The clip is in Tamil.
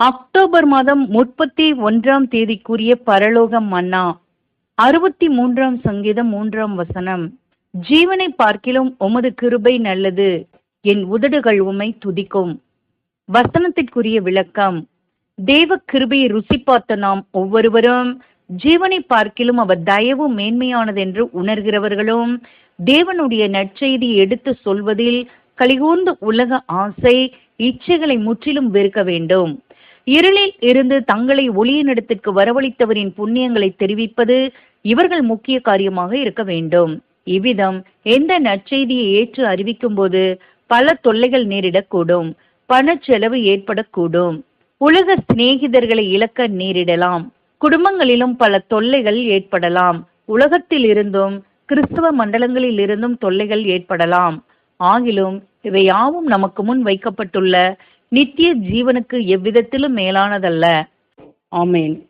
அக்டோபர் மாதம் முப்பத்தி ஒன்றாம் தேதிக்குரிய பரலோகம் மன்னா. அறுபத்தி மூன்றாம் சங்கீதம் மூன்றாம் வசனம். ஜீவனை பார்க்கிலும் உமது கிருபை நல்லது. என் உதடுகள் உமை துதிக்கும். வசனத்திற்குரிய விளக்கம். தேவ கிருபையை ருசி பார்த்த நாம் ஒவ்வொருவரும் ஜீவனை பார்க்கிலும் அவர் தயவு மேன்மையானதென்று உணர்கிறவர்களும் தேவனுடைய நற்செய்தி எடுத்து சொல்வதில் கலிகூர்ந்த உலக ஆசை இச்சைகளை முற்றிலும் வெறுக்க வேண்டும். இருளில் இருந்து தங்களை ஒளியினிடத்திற்கு வரவழைத்தவரின் புண்ணியங்களை தெரிவிப்பது இவர்கள் முக்கிய காரியமாக இருக்க வேண்டும். இவ்விதம் எந்த நற்செய்தியை ஏற்று அறிவிக்கும் போது பல தொல்லைகள் நேரிடக்கூடும் பண செலவு ஏற்படக்கூடும். உலக சிநேகிதர்களை இழக்க நேரிடலாம். குடும்பங்களிலும் பல தொல்லைகள் ஏற்படலாம். உலகத்தில் இருந்தும் கிறிஸ்தவ மண்டலங்களில் இருந்தும் தொல்லைகள் ஏற்படலாம். ஆகிலும் இவை யாவும் நமக்கு முன் வைக்கப்பட்டுள்ள நித்திய ஜீவனுக்கு எவ்விதத்திலும் மேலானதல்ல. ஆமேன்.